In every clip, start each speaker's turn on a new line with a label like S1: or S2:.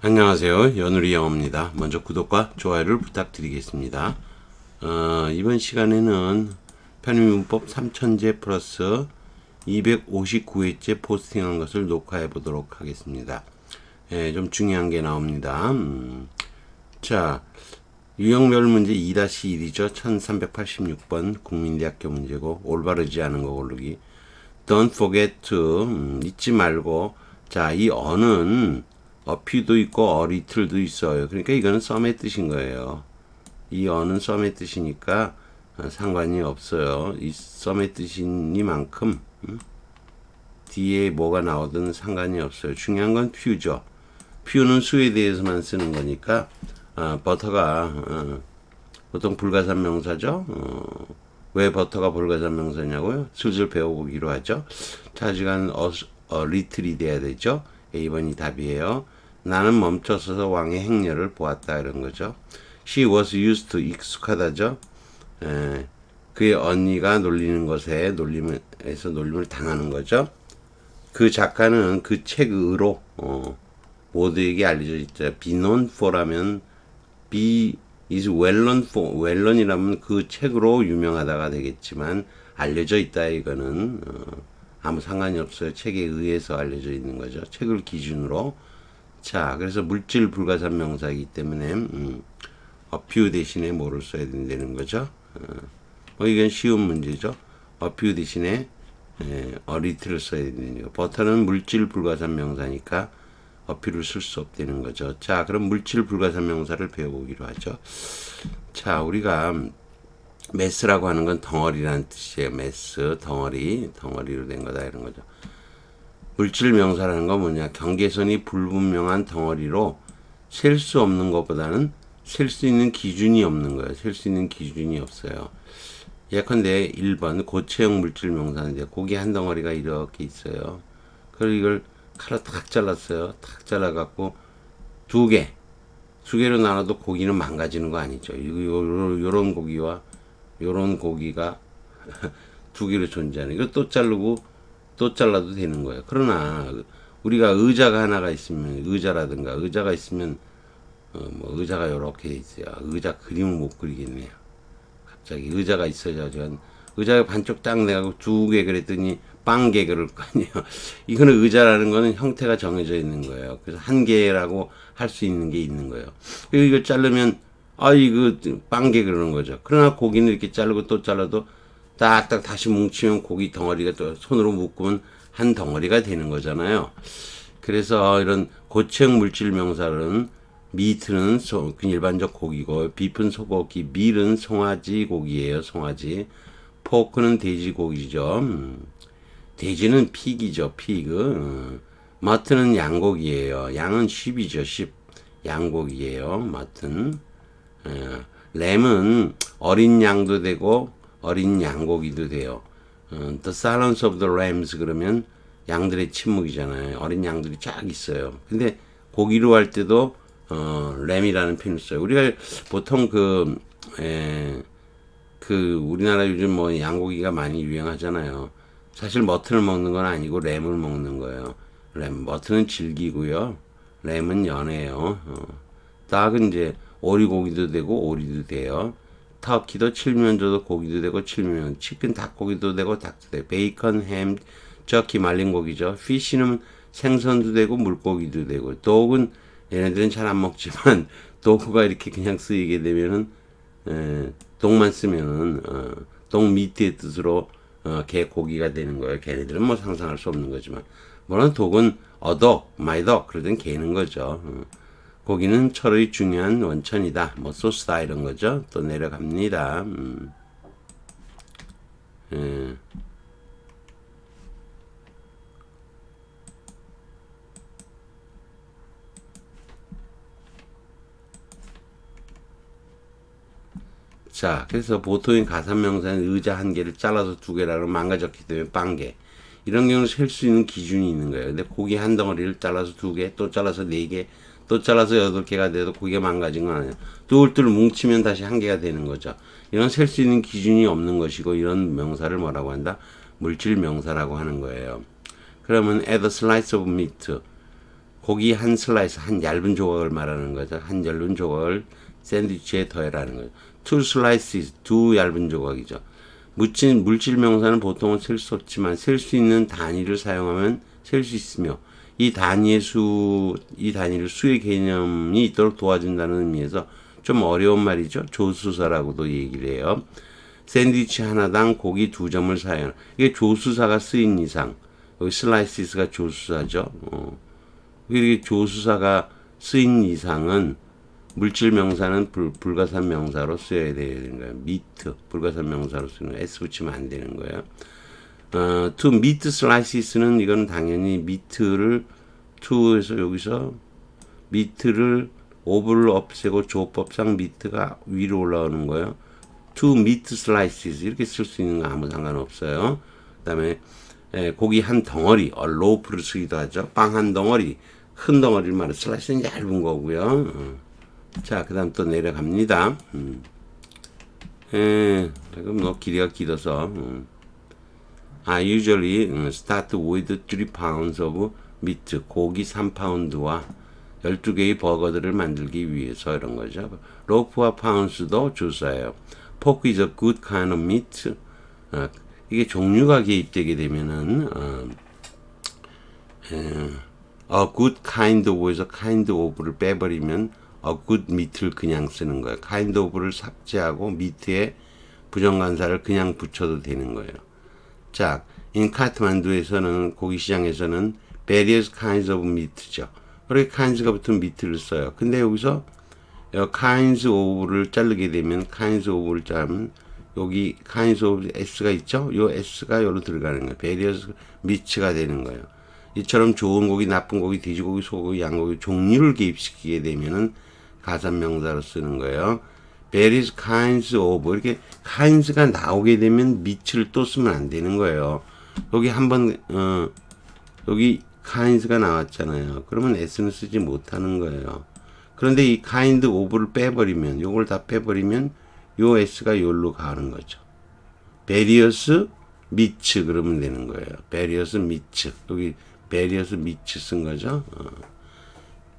S1: 안녕하세요. 연우리 영어입니다. 먼저 구독과 좋아요를 부탁드리겠습니다. 어, 이번 시간에는 편의문법 3000제 플러스 259회째 포스팅한 것을 녹화해 보도록 하겠습니다. 예, 좀 중요한 게 나옵니다. 음, 자, 유형별 문제 2-1이죠. 1386번 국민대학교 문제고 올바르지 않은 거 고르기. Don't forget to 음, 잊지 말고 자, 이 어는 어피도 있고 어리틀도 있어요. 그러니까 이거는 썸의 뜻인 거예요. 이 어는 썸의 뜻이니까 어, 상관이 없어요. 이 썸의 뜻이니만큼 음? 뒤에 뭐가 나오든 상관이 없어요. 중요한 건 퓨죠. 퓨는 수에 대해서만 쓰는 거니까 어, 버터가 어, 보통 불가산 명사죠. 어, 왜 버터가 불가산 명사냐고요? 슬슬 배워보기로 하죠. 차지간 어, 어, 리틀이 돼야 되죠. A번이 답이에요. 나는 멈춰서서 왕의 행렬을 보았다 이런 거죠. She was used to 익숙하다죠. 에, 그의 언니가 놀리는 것에 놀림에서 놀림을 당하는 거죠. 그 작가는 그 책으로 어, 모두에게 알려져 있죠. for라면 be is well known for well known이라면 그 책으로 유명하다가 되겠지만 알려져 있다 이거는 어, 아무 상관이 없어요. 책에 의해서 알려져 있는 거죠. 책을 기준으로 자 그래서 물질 불가산 명사이기 때문에 음, 어퓨 대신에 뭐를 써야 된다는 거죠. 어, 뭐 이건 쉬운 문제죠. 어퓨 대신에 에, 어리트를 써야 되는 거. 버터는 물질 불가산 명사니까 어필을 쓸수 없다는 거죠. 자, 그럼 물질 불가산 명사를 배워보기로 하죠. 자, 우리가 메스라고 하는 건 덩어리라는 뜻이에요. 메스, 덩어리, 덩어리로 된 거다 이런 거죠. 물질 명사라는 건 뭐냐? 경계선이 불분명한 덩어리로 셀 수 없는 것보다는 셀 수 있는 기준이 없는 거예요. 셀 수 있는 기준이 없어요. 예컨대 1번 고체형 물질 명사인데 고기 한 덩어리가 이렇게 있어요. 그리고 이걸 칼로 탁 잘랐어요. 탁 잘라갖고 두 개, 두 개로 나눠도 고기는 망가지는 거 아니죠. 요런, 고기와 요런 고기가 두 개로 존재하는. 이거 또 자르고 또 잘라도 되는 거예요. 그러나 우리가 의자가 하나가 있으면 의자라든가 의자가 있으면 어, 뭐 의자가 요렇게 돼 있어요. 의자 그림을 못 그리겠네요. 갑자기 의자가 있어야 전 의자가 반쪽 딱 내가고 두개 그랬더니 빵개 그럴 거 아니에요. 이거는 의자라는 거는 형태가 정해져 있는 거예요. 그래서 한 개라고 할 수 있는 게 있는 거예요. 이거 자르면 아 이거 빵개 그러는 거죠. 그러나 고기는 이렇게 자르고 또 잘라도 딱딱 다시 뭉치면 고기 덩어리가 또 손으로 묶으면 한 덩어리가 되는 거잖아요. 그래서 이런 고체형 물질 명사는 미트는 소, 그 일반적 고기고 비프는 소고기, 밀은 송아지 고기예요. 송아지. 포크는 돼지 고기죠. 음. 돼지는 픽이죠. 피그. 음. 마트는 양고기예요. 양은 쉽이죠. 쉽. 양고기예요. 마트는. 에, 램은 어린 양도 되고 어린 양고기도 돼요. 어, the Silence of the Lambs 그러면 양들의 침묵이잖아요. 어린 양들이 쫙 있어요. 근데 고기로 할 때도 어, 램이라는 표현을 써요. 우리가 보통 그, 에, 그 우리나라 요즘 뭐 양고기가 많이 유행하잖아요. 사실 머튼을 먹는 건 아니고 램을 먹는 거예요. 램 머튼은 질기고요. 램은 연해요. 어. 닭은 이제 오리고기도 되고 오리도 돼요. 터키도 칠면조도 고기도 되고 칠면 치킨 닭고기도 되고 닭도 되고 베이컨 햄 저키 말린 고기죠. 피쉬는 생선도 되고 물고기도 되고. 독은 얘네들은 잘 안 먹지만 독가 이렇게 그냥 쓰이게 되면은 에, 독만 쓰면은 어, 독 미트의 뜻으로 어, 개 고기가 되는 거예요. 걔네들은 뭐 상상할 수 없는 거지만. 물론 독은 어독 마이독 그러던 개는 거죠. 어. 고기는 철의 중요한 원천이다. 뭐 소스다 이런 거죠. 또 내려갑니다. 음. 예. 자, 그래서 보통의 가산명사는 의자 한 개를 잘라서 두 개라고 망가졌기 때문에 빵개. 이런 경우는 셀 수 있는 기준이 있는 거예요. 근데 고기 한 덩어리를 잘라서 두 개, 또 잘라서 네 개, 또 잘라서 여덟 개가 돼도 고기가 망가진 건 아니에요. 똘똘 뭉치면 다시 한 개가 되는 거죠. 이건 셀수 있는 기준이 없는 것이고 이런 명사를 뭐라고 한다? 물질 명사라고 하는 거예요. 그러면 add a slice of meat. 고기 한 슬라이스 한 얇은 조각을 말하는 거죠. 한 얇은 조각을 샌드위치에 더해라는 거죠. two slices 두 얇은 조각이죠. 물질, 물질 명사는 보통은 셀 수 없지만 셀 수 있는 단위를 사용하면 셀 수 있으며 이 단위의 수, 이 단위를 수의 개념이 있도록 도와준다는 의미에서 좀 어려운 말이죠. 조수사라고도 얘기를 해요. 샌드위치 하나당 고기 두 점을 사용. 이게 조수사가 쓰인 이상, 여기 슬라이시스가 조수사죠. 어. 이게 조수사가 쓰인 이상은 물질 명사는 불, 불가산 명사로 쓰여야 되는 거예요. 미트 불가산 명사로 쓰는 거예요. s 붙이면 안 되는 거예요. 어, to meat slices는 이건 당연히 미트를 to에서 여기서 미트를 오브를 없애고 조법상 미트가 위로 올라오는 거예요. to meat slices 이렇게 쓸 수 있는 거 아무 상관없어요. 그 다음에 에, 고기 한 덩어리, 어, 로프를 쓰기도 하죠. 빵 한 덩어리, 큰 덩어리를 말해 슬라이스는 얇은 거고요. 어. 자, 그 다음 또 내려갑니다. 음. 에, 그럼 뭐 길이가 길어서. 음. I usually 음, start with 3 pounds of meat, 고기 3파운드와 12개의 버거들을 만들기 위해서 이런 거죠. 로프와 파운스도 주사예요. Pork is a good kind of meat. 어, 이게 종류가 개입되게 되면은 어, 에, a good kind of에서 kind of를 빼버리면 a good meat를 그냥 쓰는 거예요. kind of를 삭제하고 meat에 부정관사를 그냥 붙여도 되는 거예요. 자, 인 카트만두에서는 고기 시장에서는 various kinds of meat죠. 그렇게 kinds가 붙은 meat를 써요. 근데 여기서 여 kinds of를 자르게 되면 kinds of를 자르면 여기 kinds of s가 있죠? 요 s가 여기로 들어가는 거예요. various meats가 되는 거예요. 이처럼 좋은 고기, 나쁜 고기, 돼지고기, 소고기, 양고기 종류를 개입시키게 되면은 가산명사로 쓰는 거예요. Various kinds of 이렇게 kinds가 나오게 되면 meat를 또 쓰면 안 되는 거예요. 여기 한번 어, 여기 kinds가 나왔잖아요. 그러면 s는 쓰지 못하는 거예요. 그런데 이 kind of를 빼버리면 요걸 다 빼버리면 요 s가 요로 가는 거죠. various meats 그러면 되는 거예요. various meats 여기 various meats 쓴 거죠. 어.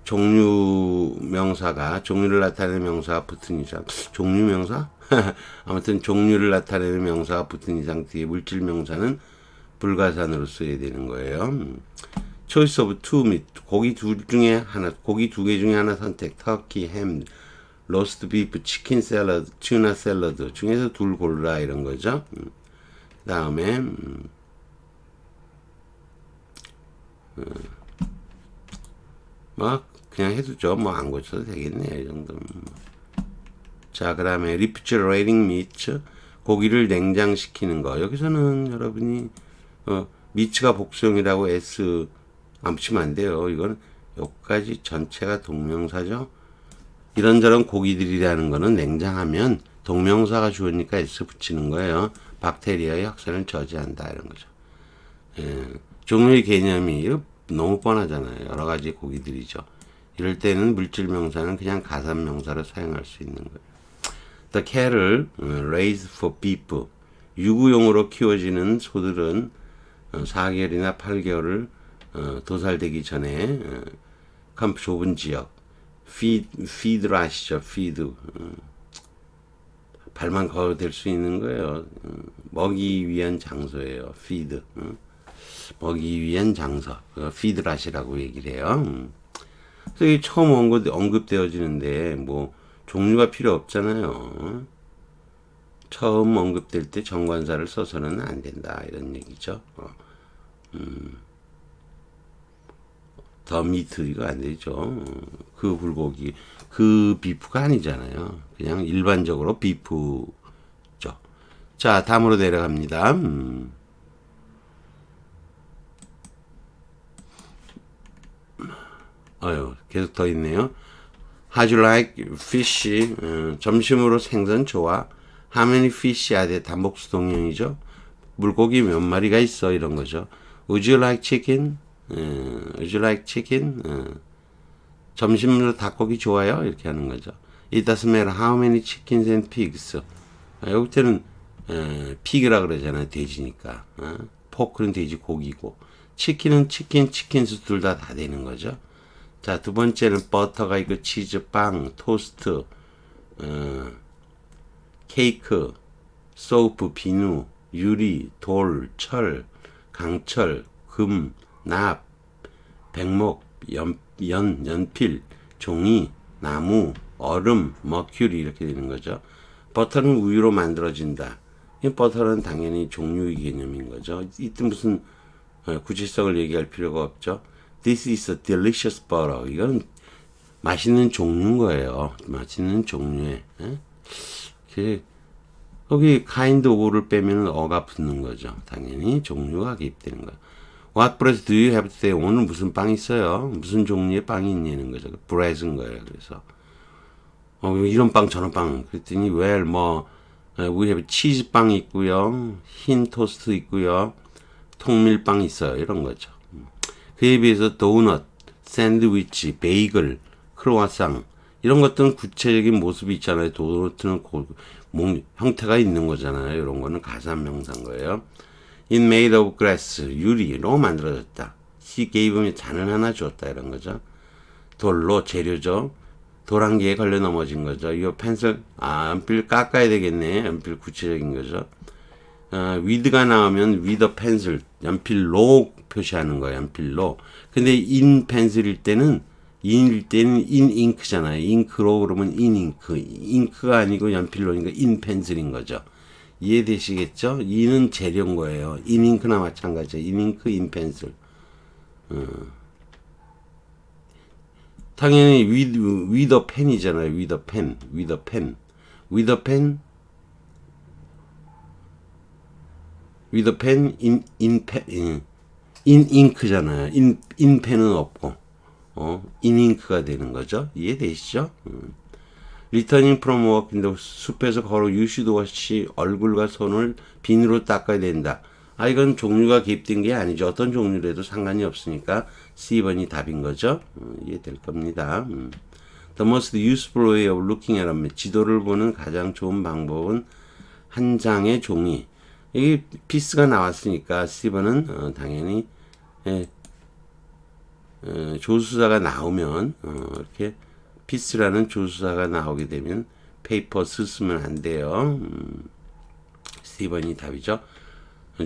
S1: 종류 명사가 종류를 나타내는 명사가 붙은 이상 종류 명사 아무튼 종류를 나타내는 명사가 붙은 이상 뒤에 물질 명사는 불가산으로 써야 되는 거예요. 음. choice of two meat 고기 둘 중에 하나 고기 두 개 중에 하나 선택 터키 햄 로스트 비프 치킨 샐러드 튜나 샐러드 중에서 둘 골라 이런 거죠. 음. 그다음에 음. 음. 뭐 그냥 해두죠. 뭐 안 고쳐도 되겠네요. 이 정도면. 자, 그 다음에 refrigerating meat 고기를 냉장시키는 거. 여기서는 여러분이 어, 미츠가 복수형이라고 s 안 붙이면 안 돼요. 이거는 여기까지 전체가 동명사죠. 이런저런 고기들이라는 거는 냉장하면 동명사가 좋으니까 s 붙이는 거예요. 박테리아의 확산을 저지한다 이런 거죠. 예, 종류의 개념이 너무 뻔하잖아요. 여러 가지 고기들이죠. 이럴 때는 물질 명사는 그냥 가산 명사로 사용할 수 있는 거예요. The cattle raised for beef. 유구용으로 키워지는 소들은 4개월이나 8개월을 어, 도살되기 전에 컴 좁은 지역 feed, feed로 아시죠? feed 어, 발만 걸어 댈 수 있는 거예요. 어, 먹이 위한 장소예요. feed 어. 먹이 위한 장소 feed라시라고 얘기를 해요. 음. 그래서 처음 언급, 언급되어지는데 뭐 종류가 필요 없잖아요. 처음 언급될 때 정관사를 써서는 안 된다 이런 얘기죠. 어. 음. 더 미트 이거 안 되죠. 그 불고기 그 비프가 아니잖아요. 그냥 일반적으로 비프죠. 자 다음으로 내려갑니다. 음. 어유 계속 더 있네요. How'd you like fish? 어, 점심으로 생선 좋아. How many fish are there? 단복수 동형이죠. 물고기 몇 마리가 있어 이런 거죠. Would you like chicken? 어, would you like chicken? 어, 점심으로 닭고기 좋아요? 이렇게 하는 거죠. It doesn't matter how many chickens and pigs. 아, 여기 때는 어, 피그라 그러잖아요. 돼지니까. 어? 포크는 돼지 고기고 치킨은 치킨, 치킨스 둘 다 다 되는 거죠. 자, 두 번째는 버터가 있고 치즈, 빵, 토스트, 어, 케이크, 소프, 비누, 유리, 돌, 철, 강철, 금, 납, 백목, 연, 연, 연필, 종이, 나무, 얼음, 머큐리 이렇게 되는 거죠. 버터는 우유로 만들어진다. 이 버터는 당연히 종류의 개념인 거죠. 이때 무슨 어, 구체성을 얘기할 필요가 없죠. This is a delicious butter. 이건 맛있는 종류인 거예요. 맛있는 종류의. 예? 그 거기 kind of를 빼면 어가 붙는 거죠. 당연히 종류가 개입되는 거예요. What bread do you have today? 오늘 무슨 빵 있어요? 무슨 종류의 빵이 있냐는 거죠. bread인 거예요. 그래서 어, 이런 빵 저런 빵 그랬더니 well 뭐 어, we have 치즈 빵 있고요. 흰 토스트 있고요. 통밀빵 있어요. 이런 거죠. 그에 비해서 도넛, 샌드위치, 베이글, 크로와상 이런 것들은 구체적인 모습이 있잖아요. 도넛은 고, 몽, 형태가 있는 거잖아요. 이런 거는 가산 명사인 거예요. In made of glass, 유리로 만들어졌다. She gave me 잔을 하나 줬다 이런 거죠. 돌로 재료죠. 개에 걸려 넘어진 거죠. 이 펜슬 아 연필 깎아야 되겠네. 연필 구체적인 거죠. 어, 위드가 나오면 위더 펜슬 연필로 표시하는 거예요. 연필로. 근데 인 펜슬일 때는 인일 때는 인 잉크잖아요. 잉크로 그러면 인 잉크. 잉크가 아니고 연필로니까 인 펜슬인 거죠. 이해되시겠죠? 인은 재료인 거예요. 인 잉크나 마찬가지예요. 인 잉크, 인 펜슬. 어. 당연히 with a pen. with a pen. with a pen with a pen in in pen in, in ink잖아요. in in 펜은 없고 어 in ink가 되는 거죠. 이해되시죠? 음. Returning from work 인데 숲에서 걸어 유시도 없이 얼굴과 손을 비누로 닦아야 된다. 아 이건 종류가 개입된 게 아니죠. 어떤 종류라도 상관이 없으니까 C번이 답인 거죠. 음, 이해될 겁니다. 음. The most useful way of looking at a map. 지도를 보는 가장 좋은 방법은 한 장의 종이. 이게 피스가 나왔으니까 C번은 어, 당연히 예, 어, 조수사가 나오면 어, 이렇게 피스라는 조수사가 나오게 되면 페이퍼 쓰시면 안 돼요. 음, C번이 답이죠.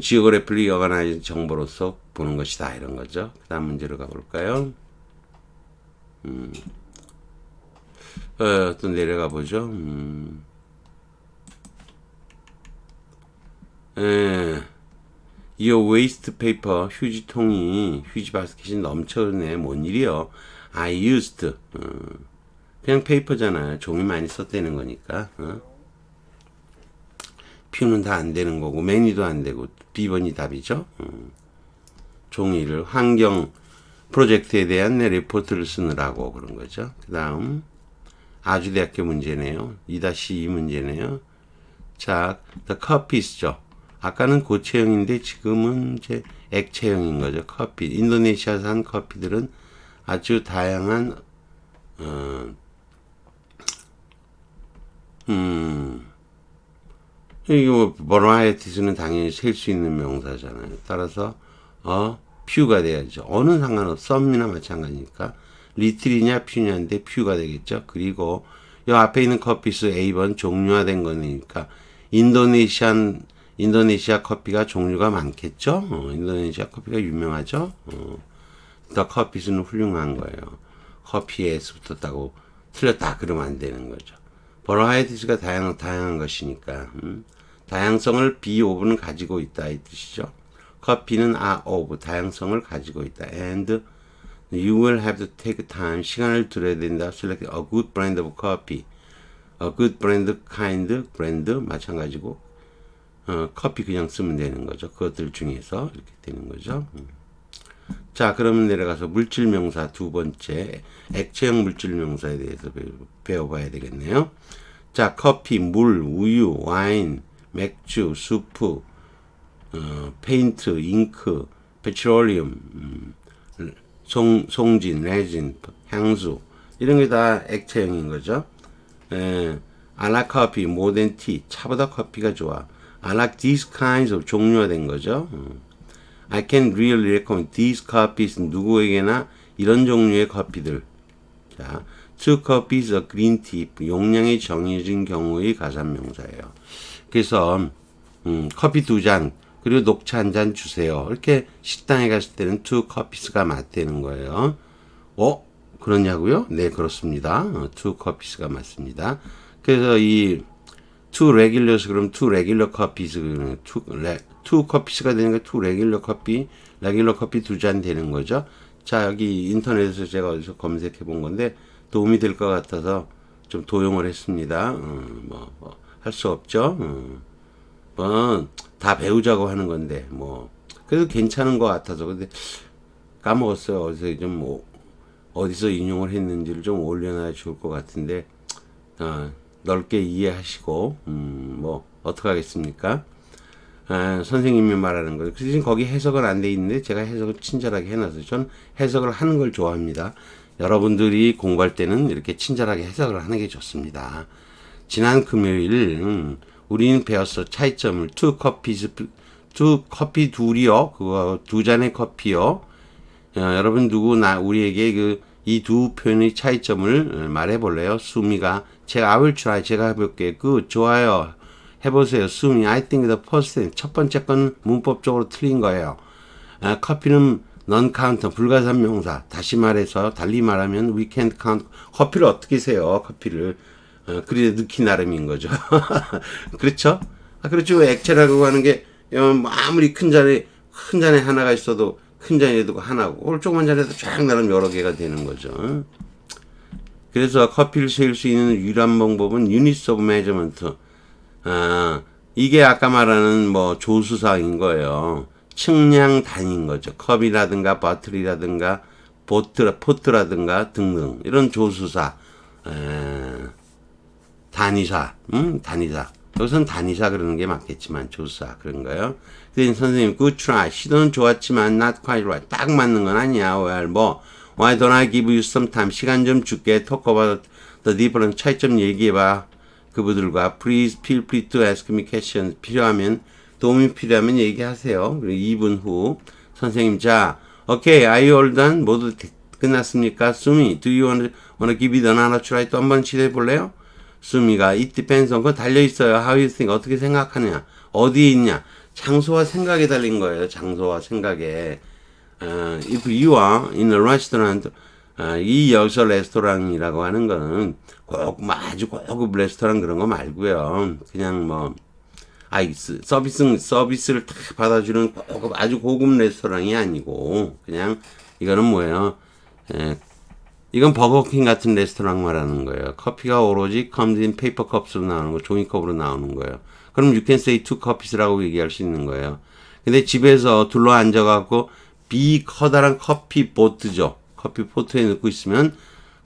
S1: 지오그래플리 어가나이즈 정보로서 보는 것이다 이런 거죠. 그 다음 문제로 가볼까요? 음, 어, 또 내려가 보죠. 음, 예, Your waste paper 휴지통이 휴지 바스켓이 넘쳐네 뭔 일이요? I used 어, 그냥 페이퍼잖아요. 종이 많이 썼다는 거니까. 어? 퓨는 다 안 되는 거고 매니도 안 되고 B번이 답이죠. 음. 종이를 환경 프로젝트에 대한 내 리포트를 쓰느라고 그런 거죠. 그 다음 아주대학교 문제네요. 2-2 문제네요. 자, the cup이죠. 아까는 고체형인데 지금은 이제 액체형인 거죠. 커피. 인도네시아산 커피들은 아주 다양한 어, 음, 이게 뭐 버라이어티스는 당연히 셀 수 있는 명사잖아요. 따라서 어 퓨가 돼야죠. 어는 상관없어. 썸이나 마찬가지니까 리틀이냐 퓨냐인데 퓨가 되겠죠. 그리고 이 앞에 있는 커피수 A번 종류화된 거니까 인도네시안 인도네시아 커피가 종류가 많겠죠. 어, 인도네시아 커피가 유명하죠. 어, 더 커피수는 훌륭한 거예요. 커피에 붙었다고 틀렸다 그러면 안 되는 거죠. 버라이어티스가 다양 다양한 것이니까 음. 다양성을 be of는 가지고 있다 이 뜻이죠. 커피는 are of 다양성을 가지고 있다. And you will have to take time 시간을 들여야 된다. Select a good brand of coffee. A good brand, kind brand 마찬가지고 어, 커피 그냥 쓰면 되는 거죠. 그것들 중에서 이렇게 되는 거죠. 음. 자, 그러면 내려가서 물질 명사 두 번째 액체형 물질 명사에 대해서 배워, 봐야 되겠네요. 자, 커피, 물, 우유, 와인, 맥주, 수프, 어, 페인트, 잉크, 페트롤리움, 음, 송, 송진, 레진, 향수 이런 게 다 액체형인 거죠. 에, like coffee more than tea. 차보다 커피가 좋아. I like these kinds of 종류화된 거죠. 음. I can really recommend these coffees 누구에게나 이런 종류의 커피들. 자, two copies of green tea 용량이 정해진 경우의 가산명사예요. 그래서 음, 커피 두 잔 그리고 녹차 한 잔 주세요. 이렇게 식당에 갔을 때는 two copies가 맞다는 거예요. 어? 그러냐고요? 네, 그렇습니다. 어, two copies가 맞습니다. 그래서 이 two regulars 그럼 two regular copies 그러면 two, 레, two copies가 거 two regular coffee, regular coffee 두잔 되는 거죠. 자, 여기 인터넷에서 제가 어디서 검색해 본 건데 도움이 될 것 같아서 좀 도용을 했습니다. 어, 뭐, 뭐, 할 수 없죠. 어, 뭐, 다 배우자고 하는 건데, 뭐, 그래도 괜찮은 것 같아서. 근데 까먹었어요. 어디서 좀, 뭐, 어디서 인용을 했는지를 좀 올려놔야 좋을 것 같은데, 어, 넓게 이해하시고, 음, 뭐, 어떡하겠습니까? 아, 선생님이 말하는 거. 그 대신 거기 해석은 안 돼 있는데 제가 해석을 친절하게 해놨어요. 전 해석을 하는 걸 좋아합니다. 여러분들이 공부할 때는 이렇게 친절하게 해석을 하는 게 좋습니다. 지난 금요일 음, 우리는 배웠어 차이점을 투 커피스 투 커피 둘이요 그거 두 잔의 커피요 어, 여러분 누구 나 우리에게 그 이 두 표현의 차이점을 말해 볼래요 수미가 제가 I will try 제가 해볼게. 그 좋아요. 해보세요. 수미 I think the first thing. 첫 번째 건 문법적으로 틀린 거예요. 아, 커피는 non counter 불가산 명사. 다시 말해서 달리 말하면 can't count. 커피를 어떻게 세요 커피를? 어, 그래 넣기 나름인 거죠. 그렇죠? 아 그렇죠. 왜 액체라고 하는 게 어, 뭐 아무리 큰 잔에 큰 잔에 하나가 있어도 큰 잔에도 하나고 오늘 조그만 잔에도 쫙 나름 여러 개가 되는 거죠 그래서 커피를 세울 수 있는 유일한 방법은 유니스 오브 메저먼트 아, 이게 아까 말하는 뭐 조수사인 거예요. 측량 단위인 거죠. 컵이라든가 버틀이라든가 보트, 포트라든가 등등 이런 조수사, 에, 단위사, 음, 단위사. 여기서는 단위사 그러는 게 맞겠지만 조수사 그런 거예요. 근데 선생님 good 시도는 좋았지만 not quite right 딱 맞는 건 아니야. well 뭐 why don't I give you some time 시간 좀 줄게 talk about the different 차이점 얘기해봐. 그분들과 please feel free to ask me questions 필요하면 도움이 필요하면 얘기하세요. 그리고 2분 후 선생님 자 오케이 all done 모두 되- 끝났습니까? 수미 do you want to, give it another try 또 한 번 시도해 볼래요? 수미가 it depends on 그거 달려 있어요. how you think 어떻게 생각하느냐 어디에 있냐 장소와 생각에 달린 거예요. 장소와 생각에 어, if you are in a restaurant 아, 이 여기서 레스토랑이라고 하는 거는 꼭뭐 아주 고급 레스토랑 그런 거 말고요. 그냥 뭐 아이 스- 서비스 서비스를 딱 받아주는 고급 아주 고급 레스토랑이 아니고 그냥 이거는 뭐예요? 에, 이건 버거킹 같은 레스토랑 말하는 거예요. 커피가 오로지 comes in paper cups로 나오는 거, 종이컵으로 나오는 거예요. 그럼 you can say two cups라고 얘기할 수 있는 거예요. 근데 집에서 둘러 앉아갖고 비 커다란 커피 보트죠. 커피 포트에 넣고 있으면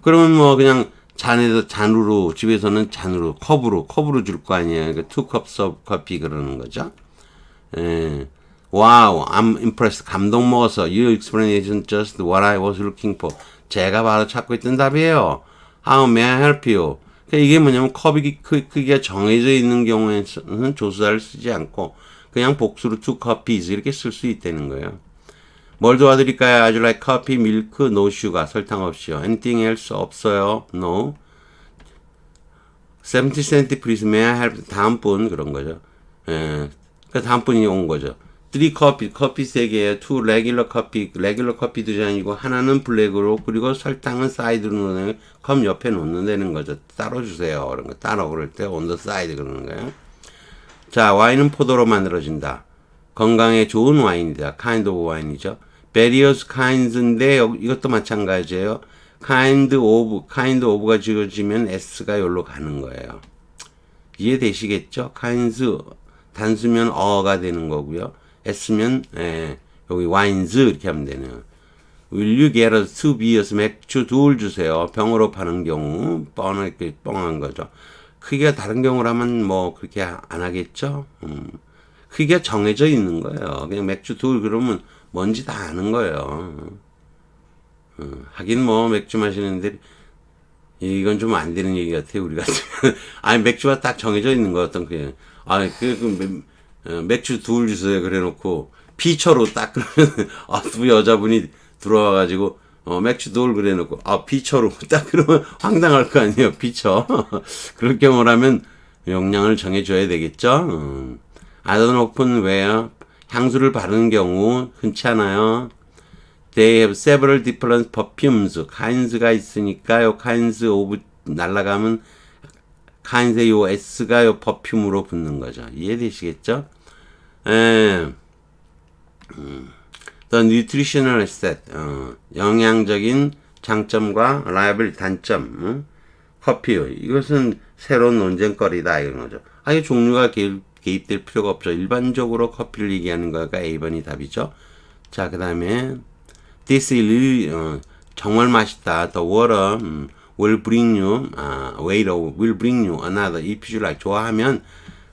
S1: 그러면 뭐 그냥 잔에서 잔으로 집에서는 잔으로 컵으로 컵으로 줄 거 아니에요. 그러니까 cups of coffee 그러는 거죠. 예. 와우, I'm impressed. 감동 먹었어. Your explanation just what I was looking for. 제가 바로 찾고 있던 답이에요. How may I help you? 그러니까 이게 뭐냐면 컵이 크, 크기가 정해져 있는 경우에는 조수사를 쓰지 않고 그냥 복수로 two copies 이렇게 쓸 수 있다는 거예요. 뭘 도와드릴까요? 아주 like coffee, milk, no sugar, 설탕 없이요. Anything else? 없어요. No. 70 cent please, may I help? 다음 분 그런 거죠. 예. 그 다음 분이 온 거죠. 3 커피, 커피 3개에 2 레귤러 커피, 레귤러 커피 두 잔이고 하나는 블랙으로 그리고 설탕은 사이드로 넣는 컵 옆에 놓는다는 거죠. 따로 주세요. 그런 거 따로 그럴 때 the side 그러는 거예요. 자, 와인은 포도로 만들어진다. 건강에 좋은 와인이다. kind of 와인이죠. Various kinds인데 여- 이것도 마찬가지예요. kind of, kind of가 지어지면 s가 여기로 가는 거예요. 이해되시겠죠? kinds 단수면 어가 되는 거고요. s면 예, 여기 wines 이렇게 하면 되네요. Will you get us two beers? 맥주 둘 주세요. 병으로 파는 경우 뻔하게 뻥한 거죠. 크기가 다른 경우라면 뭐 그렇게 안 하겠죠. 음. 크기가 정해져 있는 거예요. 그냥 맥주 둘 그러면 뭔지 다 아는 거예요. 음, 하긴 뭐 맥주 마시는데 이건 좀 안 되는 얘기 같아요 우리 같으면 아니 맥주가 딱 정해져 있는 거 어떤 그 아니 그, 그 맥- 어, 맥주 둘 주세요 그래놓고 피처로 딱 그러면 아두 여자분이 들어와가지고 어, 맥주 돌 그래놓고, 아, 피처로. 딱 그러면 황당할 거 아니에요, 피처. 그럴 경우라면 용량을 정해줘야 되겠죠. 음. 오픈 웨어, 향수를 바르는 경우 흔치 않아요. They have several different perfumes. kinds가 있으니까 요 kinds of 날라가면 kinds의 요 s가 요 perfume로 붙는 거죠. 이해되시겠죠? 에, 음, the nutritional asset, 어, 영양적인 장점과 reliable 단점, 음? 커피 이것은 새로운 논쟁거리다 이런 거죠. 아예 종류가 개입, 개입될 필요가 없죠. 일반적으로 커피를 얘기하는 거가 A번이 답이죠. 자, 그 다음에 This is really, 어, 정말 맛있다. The water 음, will bring you, 아, waiter will bring you another if you like. 좋아하면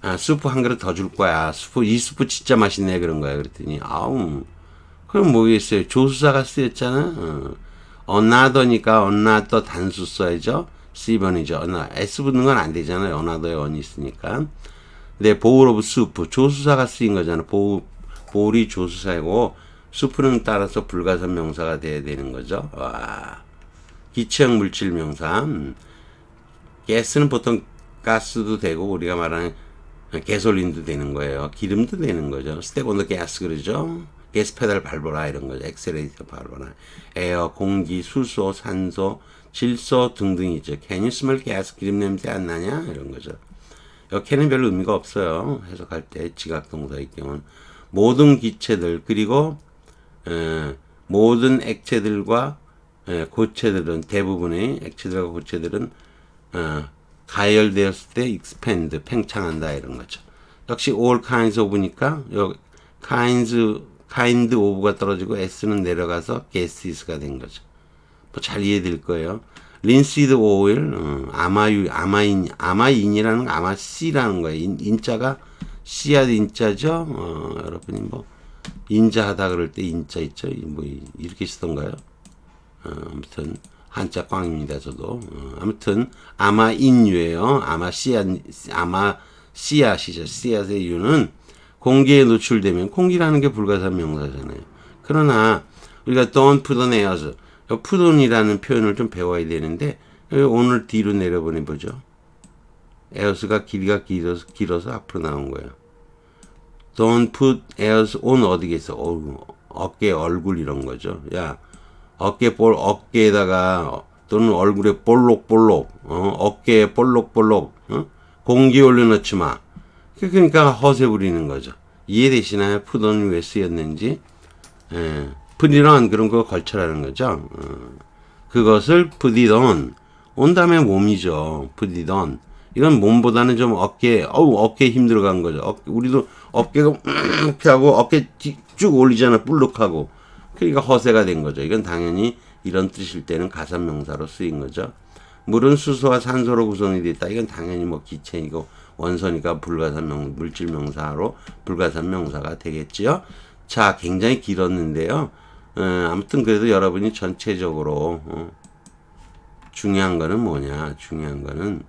S1: 아, 수프 한 그릇 더 줄 거야. 수프 이 수프 진짜 맛있네 그런 거야. 그랬더니 아우 그럼 뭐겠어요? 조수사가 쓰였잖아. 어. 어나더니까 어나더 단수 써야죠. C번이죠. 어나 S 붙는 건 안 되잖아요. 어나더에 언이 있으니까. 근데 보울 오브 수프 조수사가 쓰인 거잖아. 보 보울이 조수사이고 수프는 따라서 불가산 명사가 돼야 되는 거죠. 와. 기체형 물질 명사. 음. 가스는 보통 가스도 되고 우리가 말하는 개솔린도 되는 거예요. 기름도 되는 거죠. 온더 가스 그러죠. 가스 페달 밟아라 이런 거죠. 엑셀레이터 밟아라. 에어, 공기, 수소, 산소, 질소 등등이죠. Can you smell gas? 기름 냄새 안 나냐? 이런 거죠. 여기는 별로 의미가 없어요. 해석할 때 지각 동사의 경우는 모든 기체들 그리고 에, 모든 액체들과 에, 고체들은 대부분의 액체들과 고체들은 어, 가열되었을 때 expand 팽창한다 이런 거죠. 역시 all kinds of니까 요 kinds kind of가 떨어지고 s는 내려가서 gases가 된 거죠. 뭐 잘 이해될 거예요. Linseed oil 어, 아마유 아마인 아마인이라는 거 아마 C라는 거예요. 인, 인자가 씨앗 인자죠. 어, 여러분이 뭐 인자하다 그럴 때 인자 있죠. 이뭐 이- 이렇게 쓰던가요? 어, 아무튼 한자 꽝입니다. 저도 어, 아무튼 아마 인유예요. 아마 씨앗 아마 씨앗이죠. 씨앗의 유는 공기에 노출되면 공기라는 게 불가산 명사잖아요. 그러나 우리가 don't put on airs on이라는 표현을 좀 배워야 되는데 오늘 뒤로 내려보내 보죠. airs가 길이가 길어서 길어서 앞으로 나온 거예요. Don't put airs on 어디겠어? 어깨, 얼굴 이런 거죠. 야, 어깨 볼 어깨에다가 또는 얼굴에 볼록볼록, 어, 어깨에 볼록볼록, 어? 공기 올려놓지 마. 그러니까 허세 부리는 거죠. 이해되시나요? 푸던이 왜 쓰였는지. 예. 푸디런 그런 거 걸쳐라는 거죠. 어. 그것을 푸디던 온 다음에 몸이죠. 푸디던 이건 몸보다는 좀 어깨 어우 어깨에 힘 들어간 거죠. 어, 우리도 어깨가 이렇게 하고 어깨 뒤- 쭉 올리잖아. 볼록하고 그러니까 허세가 된 거죠. 이건 당연히 이런 뜻일 때는 가산명사로 쓰인 거죠. 물은 수소와 산소로 구성이 있다. 이건 당연히 뭐 기체이고 원소니까 불가산 명 물질 명사로 불가산 명사가 되겠지요. 자, 굉장히 길었는데요. 어, 아무튼 그래도 여러분이 전체적으로 어, 중요한 거는 뭐냐? 중요한 거는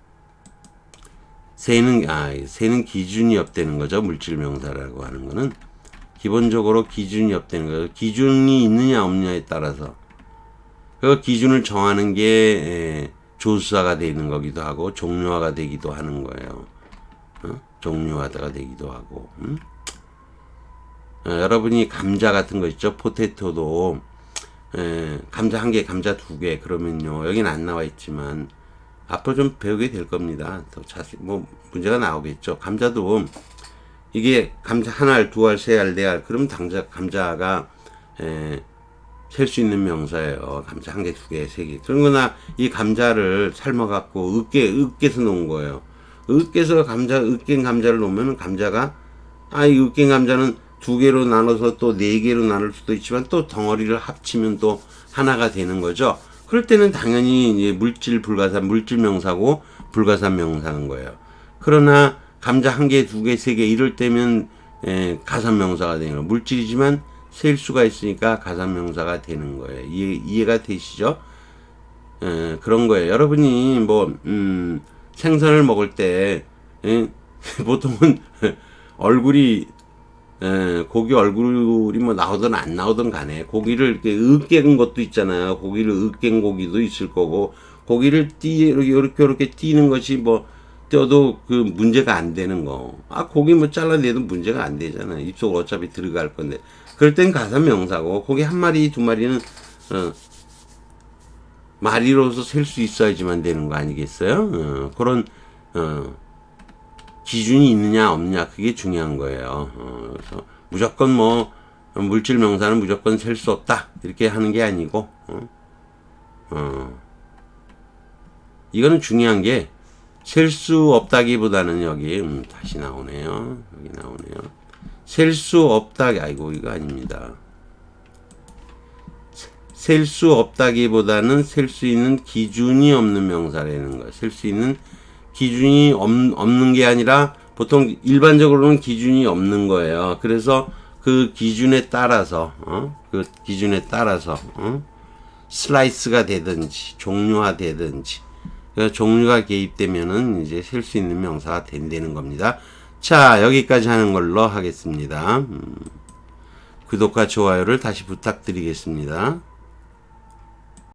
S1: 세는 아 세는 기준이 없다는 거죠. 물질 명사라고 하는 거는 기본적으로 기준이 없다는 거죠. 기준이 있느냐 없느냐에 따라서 그 기준을 정하는 게 에, 조수사가 되는 거기도 하고 종료화가 되기도 하는 거예요. 어? 종료화가 되기도 하고. 음? 어, 여러분이 감자 같은 거 있죠? 포테토도 에, 감자 한 개, 감자 두 개 그러면요 여기는 안 나와 있지만 앞으로 좀 배우게 될 겁니다. 더 자세히 뭐 문제가 나오겠죠. 감자도 이게 감자 한 알, 두 알, 세 알, 네 알 그러면 당자 감자가 에, 셀수 있는 명사예요. 감자 한 개, 두 개, 세 개. 그러거나 이 감자를 삶아갖고 으깨, 으깨서 놓은 거예요. 으깨서 감자, 으깬 감자를 놓으면 감자가, 아, 이 으깬 감자는 두 개로 나눠서 또 네 개로 나눌 수도 있지만 또 덩어리를 합치면 또 하나가 되는 거죠. 그럴 때는 당연히 물질 불가산, 물질 명사고 불가산 명사인 거예요. 그러나 감자 한 개, 두 개, 세 개 이럴 때면 에, 가산 명사가 되는 거예요. 물질이지만 셀 수가 있으니까 가산 명사가 되는 거예요. 이해, 이해가 되시죠? 에, 그런 거예요. 여러분이 뭐 음, 생선을 먹을 때 에, 보통은 얼굴이 에, 고기 얼굴이 뭐 나오든 안 나오든 간에 고기를 이렇게 으깬 것도 있잖아요. 고기를 으깬 고기도 있을 거고 고기를 띠 이렇게 이렇게 이렇게 띄는 것이 뭐 떼어도 그 문제가 안 되는 거. 아 고기 뭐 잘라내도 문제가 안 되잖아요. 입속 어차피 들어갈 건데. 그럴 땐 가서 명사고 고기 한 마리 두 마리는 어, 마리로서 셀 수 있어야지만 되는 거 아니겠어요? 어, 그런 어, 기준이 있느냐 없느냐 그게 중요한 거예요. 어, 그래서 무조건 뭐 물질 명사는 무조건 셀 수 없다 이렇게 하는 게 아니고 어, 어, 이거는 중요한 게 셀 수 없다기보다는 여기 음, 다시 나오네요. 여기 나오네요. 셀 수 없다 아이고 이거 아닙니다. 셀 수 없다기보다는 셀 수 있는 기준이 없는 명사라는 거예요. 셀수 있는 기준이 없, 없는 게 아니라 보통 일반적으로는 기준이 없는 거예요. 그래서 그 기준에 따라서 어? 그 기준에 따라서 어? 슬라이스가 되든지 종류화 되든지 그 종류가 개입되면은 이제 셀수 있는 명사가 된다는 겁니다. 자 여기까지 하는 걸로 하겠습니다. 음, 구독과 좋아요를 다시 부탁드리겠습니다.